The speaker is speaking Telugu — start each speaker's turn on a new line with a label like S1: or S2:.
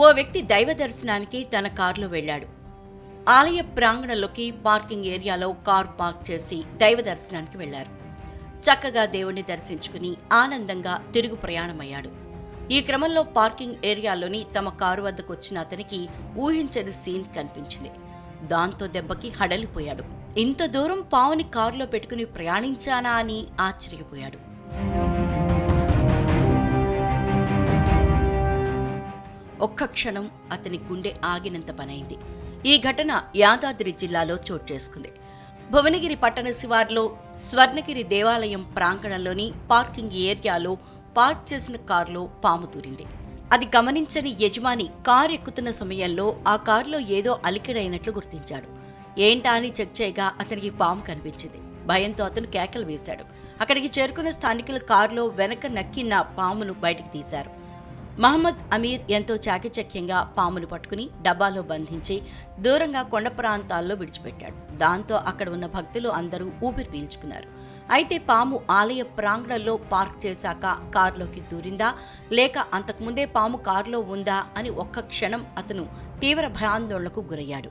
S1: ఓ వ్యక్తి దైవ దర్శనానికి తన కారులో వెళ్ళాడు. ఆలయ ప్రాంగణంలోకి పార్కింగ్ ఏరియాలో కార్ పార్క్ చేసి దైవ దర్శనానికి వెళ్ళారు చక్కగా దేవుణ్ణి దర్శించుకుని ఆనందంగా తిరుగు ప్రయాణమయ్యాడు. ఈ క్రమంలో పార్కింగ్ ఏరియాలోని తమ కారు వద్దకు వచ్చిన అతనికి ఊహించని సీన్ కనిపించింది. దాంతో దెబ్బకి హడలిపోయాడు. ఇంత దూరం పావుని కారులో పెట్టుకుని ప్రయాణించానా అని ఆశ్చర్యపోయాడు. ఒక్క క్షణం అతని గుండె ఆగినంత పనైంది. ఈ ఘటన యాదాద్రి జిల్లాలో చోటు చేసుకుంది. భువనగిరి పట్టణ శివార్లో స్వర్ణగిరి దేవాలయం ప్రాంగణంలోని పార్కింగ్ ఏరియాలో పార్క్ చేసిన కారులో పాము దూరింది. అది గమనించని యజమాని కారు ఎక్కుతున్న సమయంలో ఆ కారులో ఏదో అలికిడైనట్లు గుర్తించాడు. ఏంటా అని చెక్ చేయగా అతనికి పాము కనిపించింది. భయంతో అతను కేకలు వేశాడు. అక్కడికి చేరుకున్న స్థానికులు కారులో వెనక నక్కిన పామును బయటికి తీశారు. మహమ్మద్ అమీర్ ఎంతో చాకచక్యంగా పాములు పట్టుకుని డబ్బాలో బంధించి దూరంగా కొండ ప్రాంతాల్లో విడిచిపెట్టాడు. దాంతో అక్కడ ఉన్న భక్తులు అందరూ ఊపిరి పీల్చుకున్నారు. అయితే పాము ఆలయ ప్రాంగణంలో పార్క్ చేశాక కారులోకి దూరిందా? లేక అంతకుముందే పాము కారులో ఉందా? అని ఒక్క క్షణం అతను తీవ్ర భయాందోళనకు గురయ్యాడు.